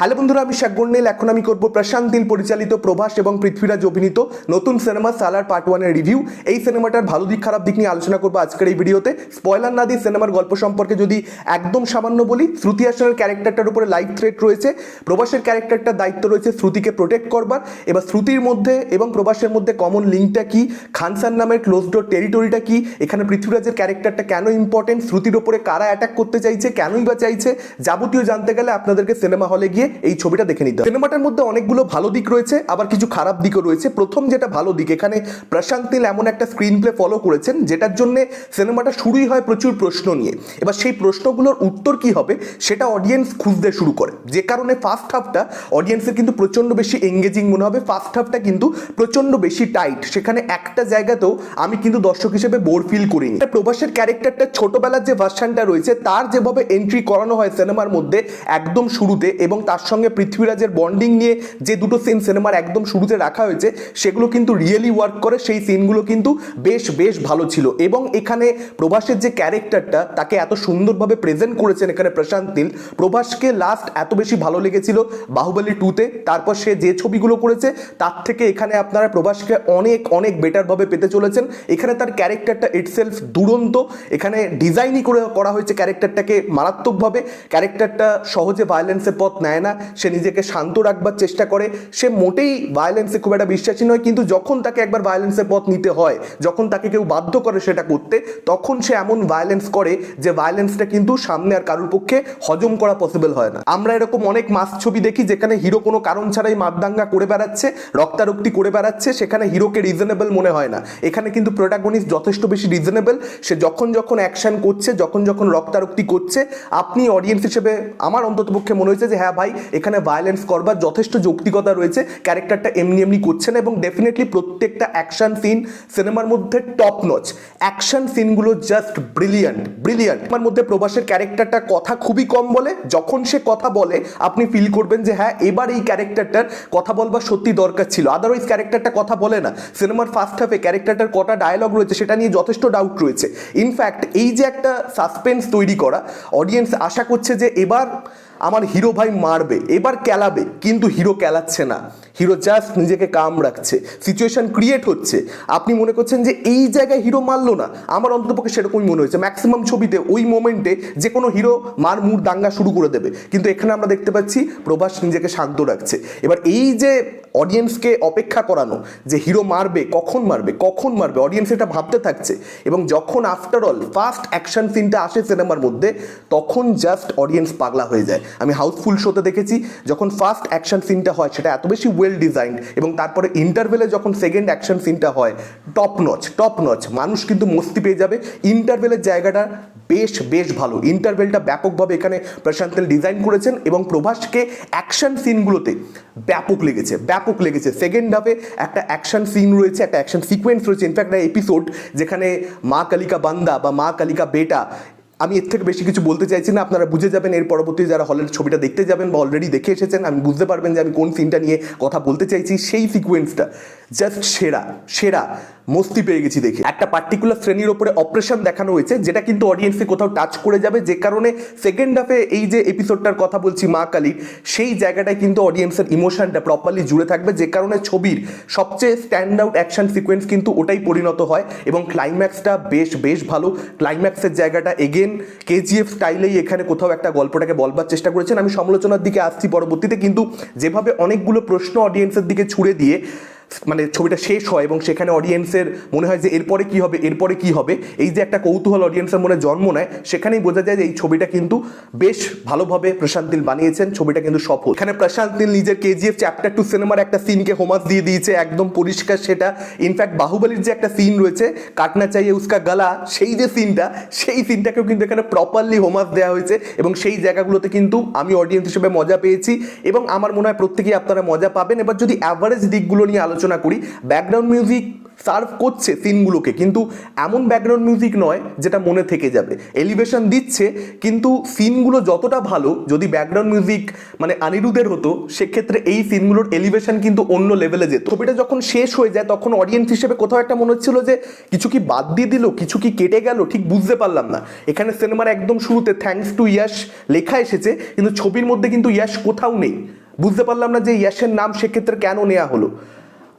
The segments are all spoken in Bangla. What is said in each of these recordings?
হ্যালো বন্ধুরা, আমি শাকগন্ডেল এখন আমি করব প্রশান্ত নীল পরিচালিত প্রভাস এবং পৃথ্বীরাজ অভিনীত নতুন সিনেমা সালার পার্ট ওয়ানের রিভিউ। এই সিনেমাটার ভালো দিক, খারাপ দিক নিয়ে আলোচনা করব আজকের এই ভিডিওতে। স্পয়লার না দিয়ে সিনেমার গল্প সম্পর্কে যদি একদম সামান্য বলি, শ্রুতি হাসনের ক্যারেক্টারটার উপরে লাইফ থ্রেট রয়েছে। প্রভাসের ক্যারেক্টারটার দায়িত্ব রয়েছে শ্রুতিকে প্রোটেক্ট করবার। এবার শ্রুতির মধ্যে এবং প্রভাসের মধ্যে কমন লিঙ্কটা কি? খানসান নামের ক্লোজ ডোর টেরিটরিটা কি? এখানে পৃথ্বীরাজের ক্যারেক্টারটা কেন ইম্পর্টেন্ট শ্রুতির ওপরে কারা অ্যাটাক করতে চাইছে? কেনই বা চাইছে? যাবতীয় জানতে গেলে আপনাদেরকে সিনেমা হলে গিয়ে এই ছবিটা দেখে নিতে সিনেমাটার মধ্যে অনেকগুলো ভালো দিক রয়েছে, আবার কিছু খারাপ দিকও রয়েছে। প্রথম যেটা ভালো দিক, এখানে প্রশান্ত নীল এমন একটা স্ক্রিন প্লে ফলো করেছেন, যেটার জন্য সিনেমাটা শুরুই হয় প্রচুর প্রশ্ন নিয়ে। এবার সেই প্রশ্নগুলোর উত্তর কি হবে, সেটা অডিয়েন্স খুঁজতে শুরু করে। যে কারণে ফার্স্ট হাফটা অডিয়েন্সের কিন্তু প্রচণ্ড বেশি এঙ্গেজিং মনে হবে। ফার্স্ট হাফটা কিন্তু প্রচণ্ড বেশি টাইট সেখানে একটা জায়গাতেও আমি কিন্তু দর্শক হিসেবে বোর ফিল করিনি। প্রভাসের ক্যারেক্টারটা ছোটবেলার যে ভার্সানটা রয়েছে, তার যেভাবে এন্ট্রি করানো হয় সিনেমার মধ্যে একদম শুরুতে এবং তার সঙ্গে পৃথ্বীরাজের বন্ডিং নিয়ে যে দুটো সিন সিনেমার একদম শুরুতে রাখা হয়েছে, সেগুলো কিন্তু রিয়েলি ওয়ার্ক করে। সেই সিনগুলো কিন্তু বেশ বেশ ভালো ছিল। এবং এখানে প্রভাসের যে ক্যারেক্টারটা, তাকে এত সুন্দরভাবে প্রেজেন্ট করেছেন এখানে প্রশান্ত নীল। প্রভাসকে লাস্ট এত বেশি ভালো লেগেছিল বাহুবলী টুতে তারপর সে যে ছবিগুলো করেছে, তার থেকে এখানে আপনারা প্রভাসকে অনেক অনেক বেটারভাবে পেতে চলেছেন। এখানে তার ক্যারেক্টারটা ইটসেলফ দুরন্ত। এখানে ডিজাইনই করে করা হয়েছে ক্যারেক্টারটাকে মারাত্মকভাবে। ক্যারেক্টারটা সহজে ভায়োলেন্সের পথ নেয় না। সে নিজেকে শান্ত রাখবার চেষ্টা করে। সে মোটেই ভায়োলেন্সে খুব একটা বিশ্বাসী নয়, কিন্তু যখন তাকে একবার ভায়োলেন্সের পথ নিতে হয়, যখন তাকে কেউ বাধ্য করে সেটা করতে, তখন সে এমন ভায়োলেন্স করে যে ভায়োলেন্সটা কিন্তু সামনে আর কারোর পক্ষে হজম করা পসিবল হয় না। আমরা এরকম অনেক মাস ছবি দেখি, যেখানে হিরো কোনো কারণ ছাড়াই মারদাঙ্গা করে বেড়াচ্ছে, রক্তারক্তি করে বেড়াচ্ছে, সেখানে হিরোকে রিজনেবল মনে হয় না। এখানে কিন্তু প্রোটাগনিস্ট যথেষ্ট বেশি রিজনেবল সে যখন যখন অ্যাকশন করছে, যখন যখন রক্তারক্তি করছে, আপনি অডিয়েন্স হিসেবে আমার অন্ততপক্ষে মনে হয়েছে যে হ্যাঁ ভাই এখানে ভায়োলেন্স করবার যথেষ্ট যৌক্তিকতা রয়েছে। ক্যারেক্টারটা এমনি এমনি করছে না এবং ডেফিনেটলি প্রত্যেকটা অ্যাকশন সিন সিনেমার মধ্যে টপ নচ অ্যাকশন সিনগুলো জাস্ট ব্রিলিয়ান্ট ব্রিলিয়ান্ট আমার মধ্যে প্রভাসের ক্যারেক্টারটা কথা খুবই কম বলে। যখন সে কথা বলে, আপনি ফিল করবেন যে হ্যাঁ এবার এই ক্যারেক্টারটার কথা বলবার সত্যি দরকার ছিল। আদারওয়াইজ ক্যারেক্টারটা কথা বলে না। সিনেমার ফার্স্ট হাফে ক্যারেক্টারটার কটা ডায়লগ রয়েছে, সেটা নিয়ে যথেষ্ট ডাউট রয়েছে। ইনফ্যাক্ট এই যে একটা সাসপেন্স তৈরি করা অডিয়েন্স আশা করছে যে এবার আমার হিরো ভাই মারবে, এবার ক্যালাবে, কিন্তু হিরো ক্যালাচ্ছে না। হিরো জাস্ট নিজেকে কাম রাখছে। সিচুয়েশন ক্রিয়েট হচ্ছে। আপনি মনে করছেন যে এই জায়গায় হিরো মারলো না, আমার অন্ততপক্ষে সেরকমই মনে হয়েছে। ম্যাক্সিমাম ছবিতে ওই মোমেন্টে যে কোনো হিরো মার মুর দাঙ্গা শুরু করে দেবে। কিন্তু এখানে আমরা দেখতে পাচ্ছি, প্রভাস নিজেকে শান্ত রাখছে। এবার এই যে অডিয়েন্সকে অপেক্ষা করানো, যে হিরো মারবে, কখন মারবে কখন মারবে অডিয়েন্স এটা ভাবতে থাকছে। এবং যখন আফটার অল ফার্স্ট অ্যাকশন সিনটা আসে সিনেমার মধ্যে, তখন জাস্ট অডিয়েন্স পাগলা হয়ে যায়। আমি হাউসফুল শোতে দেখেছি, যখন ফার্স্ট অ্যাকশন সিনটা হয়, সেটা এত বেশি ওয়েল ডিজাইন্ড এবং তারপরে ইন্টারভেলে যখন সেকেন্ড অ্যাকশন সিনটা হয় টপ নচ টপ নচ মানুষ কিন্তু মস্তি পেয়ে যাবে। ইন্টারভেলের জায়গাটা বেশ বেশ ভালো। ইন্টারভেলটা ব্যাপকভাবে এখানে প্রশান্ত ডিজাইন করেছেন এবং প্রভাসকে অ্যাকশন সিনগুলোতে ব্যাপক লেগেছে ব্যাপক লেগেছে। সেকেন্ড হাফে একটা অ্যাকশন সিন রয়েছে, একটা অ্যাকশন সিকোয়েন্স রয়েছে। ইনফ্যাক্ট একটা এপিসোড যেখানে মা কালিকা বান্দা বা মা কালিকা বেটা, আমি এর থেকে বেশি কিছু বলতে চাইছি না, আপনারা বুঝে যাবেন। এর পরবর্তী যারা হলের ছবিটা দেখতে যাবেন বা অলরেডি দেখে এসেছেন, আমি বুঝতে পারবেন যে আমি কোন সিনটা নিয়ে কথা বলতে চাইছি। সেই সিকোয়েন্সটা জাস্ট সেরা সেরা। মস্তি পেয়ে গেছি দেখে। একটা পার্টিকুলার শ্রেণির ওপরে অপারেশন দেখানো হয়েছে, যেটা কিন্তু অডিয়েন্সে কোথাও টাচ করে যাবে। যে কারণে সেকেন্ড হাফে এই যে এপিসোডটার কথা বলছি মা কালীর, সেই জায়গাটায় কিন্তু অডিয়েন্সের ইমোশনটা প্রপারলি জুড়ে থাকবে। যে কারণে ছবির সবচেয়ে স্ট্যান্ড আউট অ্যাকশন সিকোয়েন্স কিন্তু ওটাই পরিণত হয় এবং ক্লাইম্যাক্সটা বেশ বেশ ভালো। ক্লাইম্যাক্সের জায়গাটা এগেন কেজিএফ স্টাইলেই এখানে কোথাও একটা গল্পটাকে বলবার চেষ্টা করেছেন। আমি সমালোচনার দিকে আসছি পরবর্তীতে, কিন্তু যেভাবে অনেকগুলো প্রশ্ন অডিয়েন্সের দিকে ছুড়ে দিয়ে মানে ছবিটা শেষ হয় এবং সেখানে অডিয়েন্সের মনে হয় যে এরপরে কি হবে, এরপরে কি হবে, এই যে একটা কৌতূহল অডিয়েন্সের মনে জন্ম নেয়, সেখানেই বোঝা যায় যে এই ছবিটা কিন্তু বেশ ভালোভাবে প্রশান্ত বানিয়েছেন, ছবিটা কিন্তু সফল। এখানে প্রশান্ত নিজের কেজিএফ চ্যাপ্টার টু সিনেমার একটা সিনকে হোমাস দিয়ে দিয়েছে, একদম পরিষ্কার সেটা। ইনফ্যাক্ট বাহুবলীর যে একটা সিন রয়েছে, কাটনা চাইয়ে উস্কা গালা, সেই যে সিনটা সেই সিনটাকেও কিন্তু এখানে প্রপারলি হোমাস দেওয়া হয়েছে এবং সেই জায়গাগুলোতে কিন্তু আমি অডিয়েন্স হিসেবে মজা পেয়েছি এবং আমার মনে হয় প্রত্যেকেই আপনারা মজা পাবেন। এবার যদি অ্যাভারেজ দিকগুলো নিয়ে আলোচনা করি ব্যাকগ্রাউন্ড মিউজিক সার্ভ করছে সিনগুলোকে, কিন্তু এমন ব্যাকগ্রাউন্ড মিউজিক নয় যেটা মনে থেকে যাবে। এলিভেশন দিচ্ছে, কিন্তু সিনগুলো যতটা ভালো, যদি ব্যাকগ্রাউন্ড মিউজিক মানে আনিরুদের হতো, সেক্ষেত্রে এই সিনগুলোর এলিভেশন কিন্তু অন্য লেভেলে যেত। ছবিটা যখন শেষ হয়ে যায়, তখন অডিয়েন্স হিসেবে কোথাও একটা মনে হচ্ছিল যে, কিছু কি বাদ দিয়ে দিল, কিছু কি কেটে গেল, ঠিক বুঝতে পারলাম না। এখানে সিনেমার একদম শুরুতে থ্যাঙ্কস টু ইয়াশ লেখা এসেছে, কিন্তু ছবির মধ্যে কিন্তু ইয়াশ কোথাও নেই। বুঝতে পারলাম না যে ইয়াশের নাম সেক্ষেত্রে কেন নেওয়া হলো।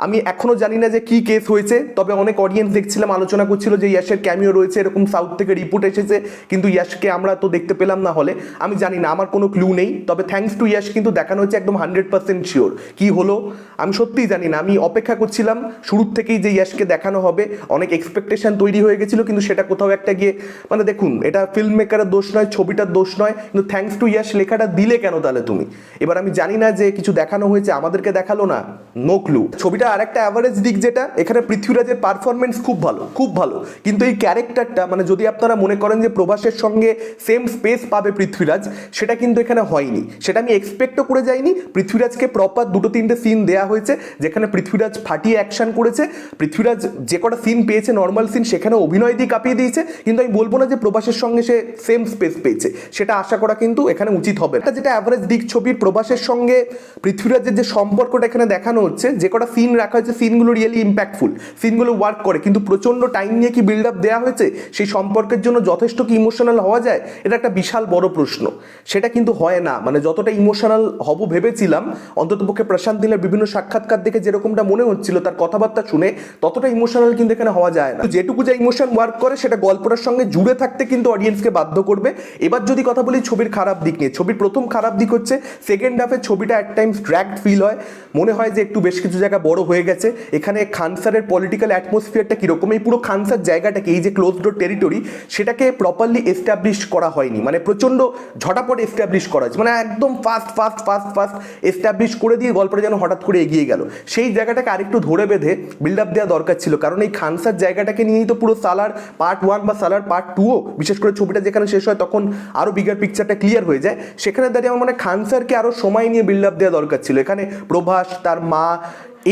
আমি এখনও জানি না যে কি কেস হয়েছে, তবে অনেক অডিয়েন্স দেখছিলাম, আলোচনা করছিল যে ইয়াশের ক্যামিও রয়েছে, এরকম সাউথ থেকে রিপোর্ট এসেছে, কিন্তু ইয়াশকে আমরা তো দেখতে পেলাম না হলে। আমি জানি না, আমার কোনো ক্লু নেই, তবে থ্যাঙ্কস টু ইয়াশ কিন্তু দেখানো হচ্ছে একদম হান্ড্রেড পার্সেন্ট শিওর কী হলো? আমি সত্যিই জানি না, আমি অপেক্ষা করছিলাম শুরুর থেকেই যে ইয়াশকে দেখানো হবে, অনেক এক্সপেকটেশন তৈরি হয়ে গেছিল, কিন্তু সেটা কোথাও একটা গিয়ে মানে দেখুন, এটা ফিল্ম মেকারের দোষ নয়, ছবিটার দোষ নয়, কিন্তু থ্যাঙ্কস টু ইয়াশ লেখাটা দিলে কেন তাহলে তুমি? এবার আমি জানি না যে কিছু দেখানো হয়েছে, আমাদেরকে দেখাল না নো ক্লু ছবিটা আর একটা অ্যাভারেজ দিক যেটা, এখানে পৃথ্বীরাজের পারফরমেন্স খুব ভালো খুব ভালো। কিন্তু এই ক্যারেক্টারটা মানে যদি আপনারা মনে করেন যে প্রভাসের সঙ্গে সেম স্পেস পাবে পৃথ্বীরাজ, সেটা কিন্তু এখানে হয়নি। সেটা আমি এক্সপেক্টও করে যাইনি। পৃথ্বীরাজকে প্রপার দুটো তিনটে সিন দেওয়া হয়েছে, যেখানে পৃথ্বীরাজ ফাটিয়ে অ্যাকশন করেছে। পৃথ্বীরাজ যে কটা সিন পেয়েছে নর্মাল সিন সেখানে অভিনয় দিয়ে কাঁপিয়ে দিয়েছে। কিন্তু আমি বলব না যে প্রভাসের সঙ্গে সে সেম স্পেস পেয়েছে। সেটা আশা করা কিন্তু এখানে উচিত হবে। যেটা অ্যাভারেজ দিক ছবির প্রভাসের সঙ্গে পৃথ্বীরাজের যে সম্পর্কটা এখানে দেখানো হচ্ছে, যে কটা সিন রাখা হয়েছে সিনগুলো রিয়েলি ইম্প্যাক্টফুল সিনগুলো ওয়ার্ক করে, কিন্তু প্রচণ্ড টাইম নিয়ে কি বিল্ড আপ দেওয়া হয়েছে? সেই সম্পর্কের জন্য যথেষ্ট কি ইমোশনাল হওয়া যায়? এটা একটা বিশাল বড় প্রশ্ন। সেটা কিন্তু হয় না। মানে যতটা ইমোশনাল হব ভেবেছিলাম অন্ততপক্ষে প্রশান্ত নীলের বিভিন্ন সাক্ষাৎকার দেখে যেরকমটা মনে হচ্ছিল, তার কথাবার্তা শুনে ততটা ইমোশনাল কিন্তু এখানে হওয়া যায় না। যেটুকু যা ইমোশন ওয়ার্ক করে, সেটা গল্পটার সঙ্গে জুড়ে থাকতে কিন্তু অডিয়েন্সকে বাধ্য করবে। এবার যদি কথা বলি ছবির খারাপ দিক নিয়ে, ছবির প্রথম খারাপ দিক হচ্ছে সেকেন্ড হাফে ছবিটা এক টাইমস ড্র্যাক্ট ফিল হয়। মনে হয় যে একটু বেশ কিছু জায়গা বড় হয়ে গেছে। এখানে খানসারের পলিটিক্যাল অ্যাটমসফিয়ারটা কীরকম? এই পুরো খানসার জায়গাটাকে, এই যে ক্লোজ ডোর টেরিটরি সেটাকে প্রপারলি এস্টাবলিশ করা হয়নি। মানে প্রচণ্ড ঝটাপট এস্টাবলিশ করা হয়েছে। মানে একদম fast fast fast fast establish করে দিয়ে গল্পটা যেন হঠাৎ করে এগিয়ে গেল। সেই জায়গাটাকে আরেকটু ধরে বেঁধে বিল্ড আপ দেওয়া দরকার ছিল। কারণ এই খানসার জায়গাটাকে নিয়েই তো পুরো সালার পার্ট ওয়ান বা সালার পার্ট টুও বিশেষ করে ছবিটা যেখানে শেষ হয় তখন আরও বিগার পিকচারটা ক্লিয়ার হয়ে যায়। সেখানে দাঁড়িয়ে আমার মানে খানসারকে আরও সময় নিয়ে বিল্ড আপ দেওয়া দরকার ছিল। এখানে প্রভাস, তার মা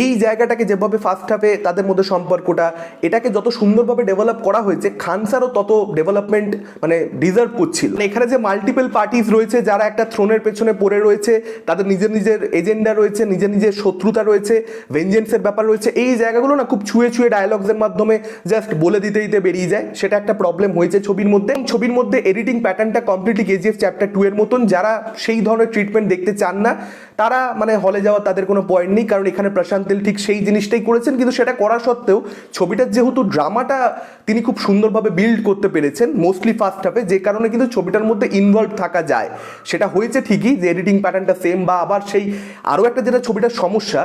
এই জায়গাটাকে যেভাবে ফার্স্ট হাফে তাদের মধ্যে সম্পর্কটা, এটাকে যত সুন্দরভাবে ডেভেলপ করা হয়েছে খানসারও তত ডেভেলপমেন্ট মানে ডিজার্ভ করছিল। মানে এখানে যে মাল্টিপল পার্টিস রয়েছে, যারা একটা থ্রোনের পেছনে পড়ে রয়েছে, তাদের নিজের নিজের এজেন্ডা রয়েছে, নিজের নিজের শত্রুতা রয়েছে ভেঞ্জেন্সের ব্যাপার রয়েছে, এই জায়গাগুলো না খুব ছুঁয়ে ছুঁয়ে ডায়লগসের মাধ্যমে জাস্ট বলে দিতে দিতে বেরিয়ে যায়। সেটা একটা প্রবলেম হয়েছে ছবির মধ্যে। ছবির মধ্যে এডিটিং প্যাটার্নটা কমপ্লিটলি কেজিএফ চ্যাপ্টার টু এর মতন। যারা সেই ধরনের ট্রিটমেন্ট দেখতে চান না, তারা মানে হলে যাওয়ার তাদের কোনো পয়েন্ট নেই, কারণ এখানে প্রশান্ত তেল ঠিক সেই জিনিসটাই করেছেন, কিন্তু সেটা করা সত্ত্বেও ছবিটার যেহেতু ড্রামাটা তিনি খুব সুন্দরভাবে বিল্ড করতে পেরেছেন মোস্টলি ফার্স্ট হাফে যে কারণে কিন্তু ছবিটার মধ্যে ইনভলভ থাকা যায়। সেটা হয়েছে ঠিকই যে এডিটিং প্যাটার্নটা সেম বা আবার সেই আরও একটা যেটা ছবিটার সমস্যা,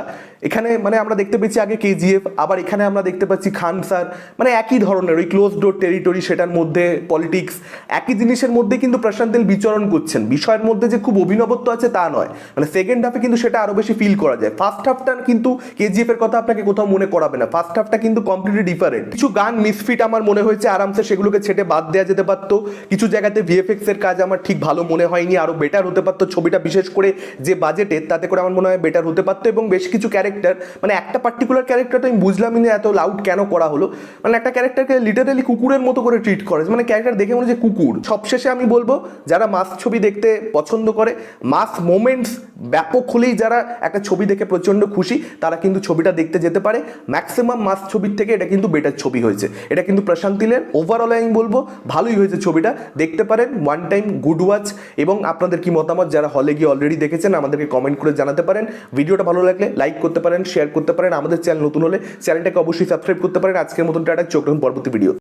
এখানে মানে আমরা দেখতে পেয়েছি আগে কেজিএফ আবার এখানে আমরা দেখতে পাচ্ছি খান স্যার মানে একই ধরনের ওই ক্লোজ ডোর টেরিটরি সেটার মধ্যে পলিটিক্স একই জিনিসের মধ্যে কিন্তু প্রশান্ত বিচরণ করছেন। বিষয়ের মধ্যে যে খুব অভিনবত্ব আছে তা নয়। মানে সেকেন্ড হাফে কিন্তু সেটা আরও বেশি ফিল করা যায়। ফার্স্ট হাফটা কিন্তু কেজিএফ এর কথা আপনাকে কোথাও মনে করাবে না। ফার্স্ট হাফটা কিন্তু কমপ্লিটলি ডিফারেন্ট কিছু গান মিসফিট আমার মনে হয়েছে, আরামসে সেগুলোকে ছেটে বাদ দেওয়া যেতে পারতো। কিছু জায়গাতে ভিএফএক্স এর কাজ আমার ঠিক ভালো মনে হয়নি আরও বেটার হতে পারতো। ছবিটা বিশেষ করে যে বাজেটে তাতে করে আমার মনে হয় বেটার হতে পারতো এবং বেশ কিছু ক্যারেক্টার মানে একটা পার্টিকুলার ক্যারেক্টার তো আমি বুঝলামই না এত লাউড কেন করা হলো। মানে একটা ক্যারেক্টারকে লিটারালি কুকুরের মতো করে ট্রিট করে। মানে ক্যারেক্টার দেখে মনে হচ্ছে কুকুর। সবশেষে আমি বলব, যারা মাস ছবি দেখতে পছন্দ করে মাস মোমেন্টস ব্যাপক হলেই যারা একটা ছবি দেখে প্রচণ্ড খুশি, তারা কিন্তু ছবিটা দেখতে যেতে পারে। ম্যাক্সিমাম মাস ছবির থেকে এটা কিন্তু বেটার ছবি হয়েছে। এটা কিন্তু প্রশান্ত তিলের ওভারঅল আমি বলব, ভালোই হয়েছে ছবিটা। দেখতে পারেন ওয়ান টাইম গুড ওয়াচ এবং আপনাদের কি মতামত, যারা হলে গিয়ে অলরেডি দেখেছেন, আমাদেরকে কমেন্ট করে জানাতে পারেন। ভিডিওটা ভালো লাগলে লাইক করতে পারেন শেয়ার করতে পারেন। আমাদের চ্যানেল নতুন হলে চ্যানেলটাকে অবশ্যই সাবস্ক্রাইব করতে পারেন। আজকের মতন টাটা, চোখ পরবর্তী ভিডিও